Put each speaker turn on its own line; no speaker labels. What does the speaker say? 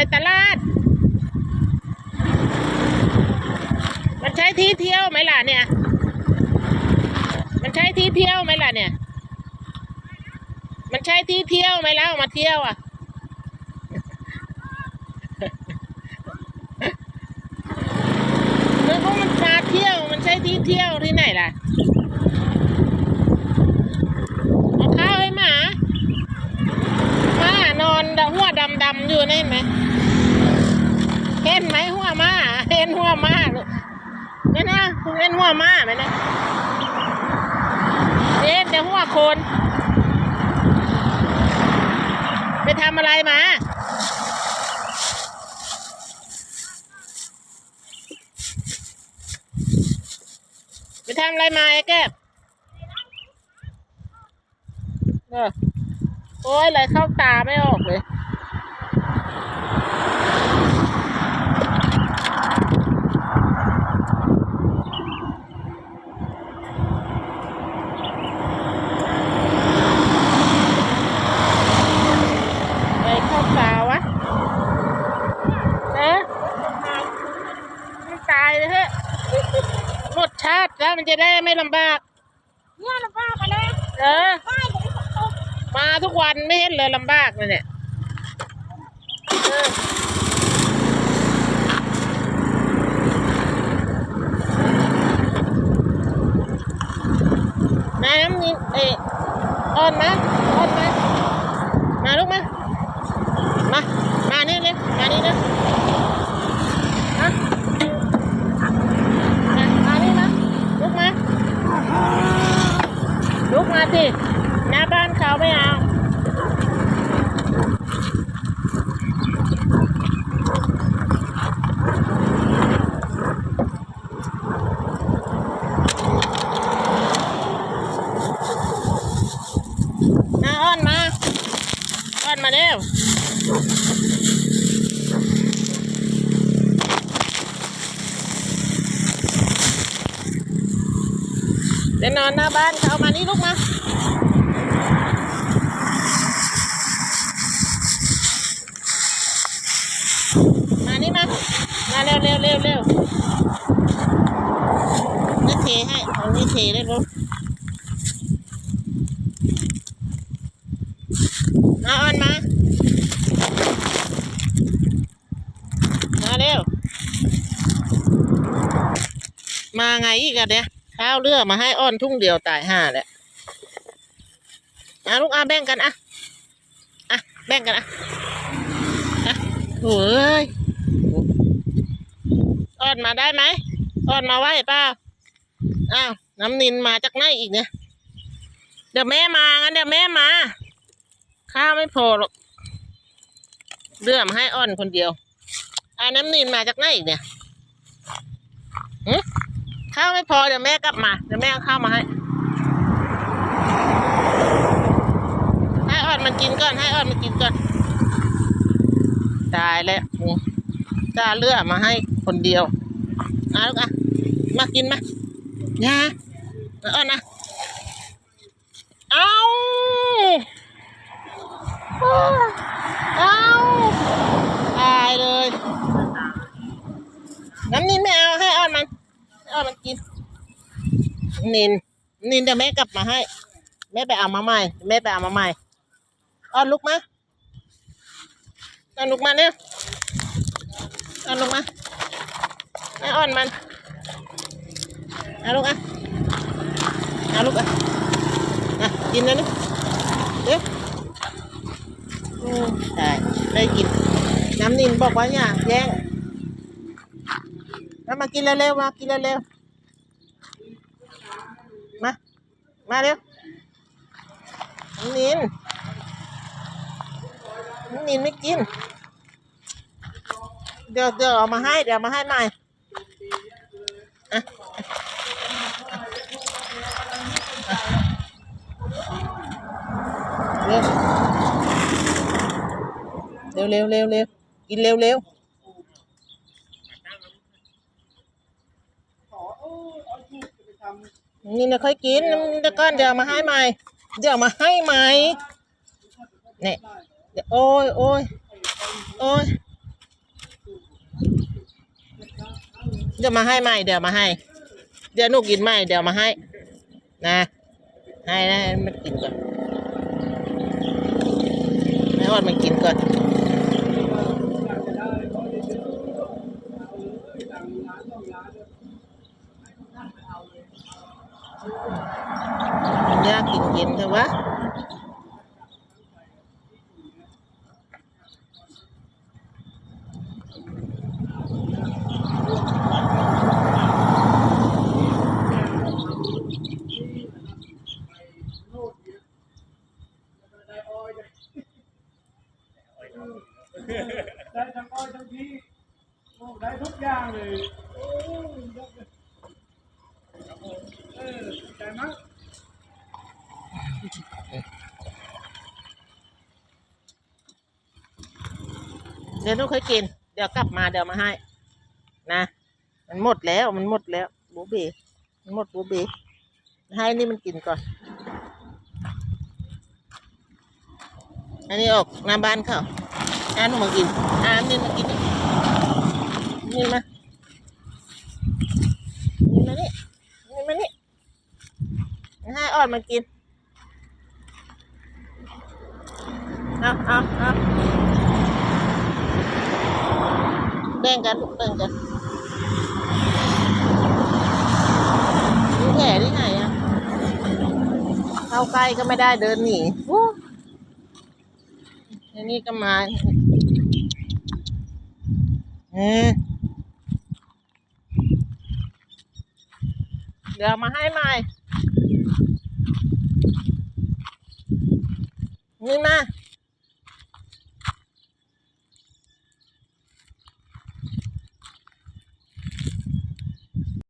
ไปตลาด มันใช้ที่เที่ยวไหมล่ะเนี่ย มันใช้ที่เที่ยวไหมล่ะเนี่ย มันใช้ที่เที่ยวไหมแล่ะมาเที่ยวอะมันก็มันมาเที่ยว มันใช่ที่เที่ยวที่ไหนล่ะเอาข้าวให้หมาหมานอนดหัวดำดำๆอยู่นี่ไหม เห็นไหมหัวหมา เห็นหัวมาลูกนี่นะคุณเห็นหัวมาไหมนะเห็นแต่หัวโคน ไปทำอะไรมาไปทำอะไรมาไอ้แก้บเออโอ้ยอะไรเข้าตาไม่ออกเลย อะไรเข้าตาวะเอ๊ะมันตาย เลยเฮ้ยหมดชาติแล้วมันจะได้ไม่ลำบาก
เนี่ยลำบากกันเลย
เออ
ใช่เดี๋ยวฝนตก
มาทุกวันไม่เห็นเลยลำบากเลยเนี่ยเออมาน้ำนี้เอยอ่อนมาอ่อนมา มาลูกมา มา มานี่เลยมานี่เลยมามามานี่มาลุกมา ลุกมาสิ หน้าบ้านเขาไม่เอา มาอ้อนมา อ้อนมาเร็วจะนอนหน้าบ้านเขามานี่ลูกมามานี่มามาเร็วเร็วเร็วเร็วนี่เทให้เอานี่เทได้ลูก มาอ่อนมา มาเร็ว มาไงอีกอะเนี่ยข้าวเลือมาให้อ้อนทุ่งเดียวตายห่าแหละอะลูกอะแบ่งกันอะอะแบ่งกันอะอะโอ้ยอ้อนมาได้ไหมอ้อนมาไหวเปล่าอ้าวน้ำนินมาจากไหนอีกเนี่ย เดี๋ยวแม่มางั้นเดี๋ยวแม่มา ข้าวไม่พอหรอกเลื่อมให้อ้อนคนเดียวอาน้ำนินมาจากไหนอีกเนี่ยข้าวไม่พอเดี๋ยวแม่กลับมาเดี๋ยวแม่เอาข้าวมาให้ให้ออดมันกินก่อนให้ออดมันกินก่อนตายแล้วโอ้าเลือมาให้คนเดียวเอาลูกอะมากินมาย่าอาออดนะเอา เอาตายเลย น้ำนินไม่เอาให้อ้อดมันเอามันกิน นิน นินเดี๋ยวแม่กลับมาให้ แม่ไปเอามาใหม่ แม่ไปเอามาใหม่ อ้อนลุกมาเอ้อนลุกมาเนี่ยเอ้อนลุกมาแม่อ้อนมันเอาลูกอะเอาลูกอะอะกินแล้วนี่เดี๋ยว อืมได้ได้กิน น้ำนินบอกว่าอย่าแย่งแล้วมากินเร็วๆมากินเร็วๆมา มาเร็วน้องนินน้องนินไม่กิน เดี๋ยวเดี๋ยวเอามาให้เดี๋ยวมาให้ใหม่อะอะเร็วเร็วเร็วเร็วกินเร็วเร็วนี่นะค่อยกินตะก้อนเดี๋ยวมาให้ใหม่เดี๋ยวมาให้ใหม่เนี่ยโอ้ยโอ้ยโอ้ยเดี๋ยวมาให้ใหม่เดี๋ยวมาให้ เดี๋ยวนูกินใหม่เดี๋ยวมาให้ นะให้นะมันกินก่อนแม่ออดมันกินก่อน ยากกินเย็นเถอะวะ
ได้ทั้งอ้อยทั้งที่ ได้ทุกอย่างเลยโอ้เออใจมั้ง
เดี๋ยวนูค่อยกิน เดี๋ยวกลับมาเดี๋ยวมาให้ นะ มันหมดแล้วมันหมดแล้วบูเบมันหมดบูเบให้นี่มันกินก่อน อันนี้ออกหน้าบ้านเขาอ่าหนูมากินอ่านี่มากินนี่ นี่มานี่มานี่นี่มานี่ให้อ่อนมากิน เอาเอาเอาแบ่งกันลูกแบ่งกันมีแผลที่ไหนอะเข้าใกล้ก็ไม่ได้เดินหนีโอ้อันนี้ก็มาเออ เดี๋ยวมาให้ใหม่ นี่มา